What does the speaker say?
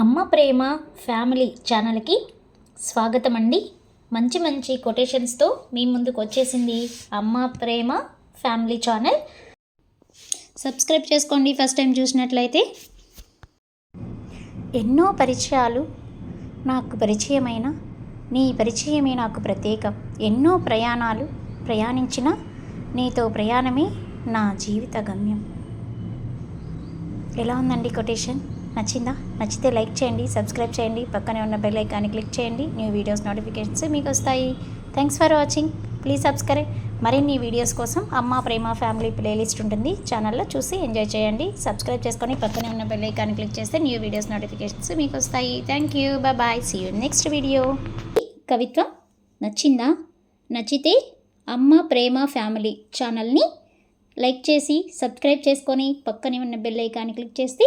అమ్మ ప్రేమ ఫ్యామిలీ ఛానల్కి స్వాగతం అండి మంచి మంచి కొటేషన్స్తో మీ ముందుకు వచ్చేసింది అమ్మ ప్రేమ ఫ్యామిలీ ఛానల్. సబ్స్క్రైబ్ చేసుకోండి ఫస్ట్ టైం చూసినట్లయితే. ఎన్నో పరిచయాలు నాకు పరిచయమైన నీ పరిచయమే నాకు ప్రత్యేకం. ఎన్నో ప్రయాణాలు ప్రయాణించిన నీతో ప్రయాణమే నా జీవిత గమ్యం. ఎలా ఉందండి కొటేషన్? నచ్చిందా? నచ్చితే లైక్ చేయండి సబ్స్క్రైబ్ చేయండి పక్కనే ఉన్న బెల్ ఐకాన్ని క్లిక్ చేయండి న్యూ వీడియోస్ నోటిఫికేషన్స్ మీకు వస్తాయి. Thanks for watching please subscribe మరిన్ని వీడియోస్ కోసం అమ్మ ప్రేమ ఫ్యామిలీ ప్లేలిస్ట్ ఉంటుంది. ఛానల్లో చూసి ఎంజాయ్ చేయండి. సబ్స్క్రైబ్ చేసుకొని పక్కనే ఉన్న బెల్ ఐకాన్ని క్లిక్ చేస్తే న్యూ వీడియోస్ నోటిఫికేషన్స్ మీకు వస్తాయి. Thank you bye bye see you next video కవిత్వం నచ్చిందా? నచ్చితే అమ్మ ప్రేమ ఫ్యామిలీ ఛానల్ని లైక్ చేసి సబ్స్క్రైబ్ చేసుకొని పక్కనే ఉన్న బెల్ ఐకాన్ని క్లిక్ చేస్తే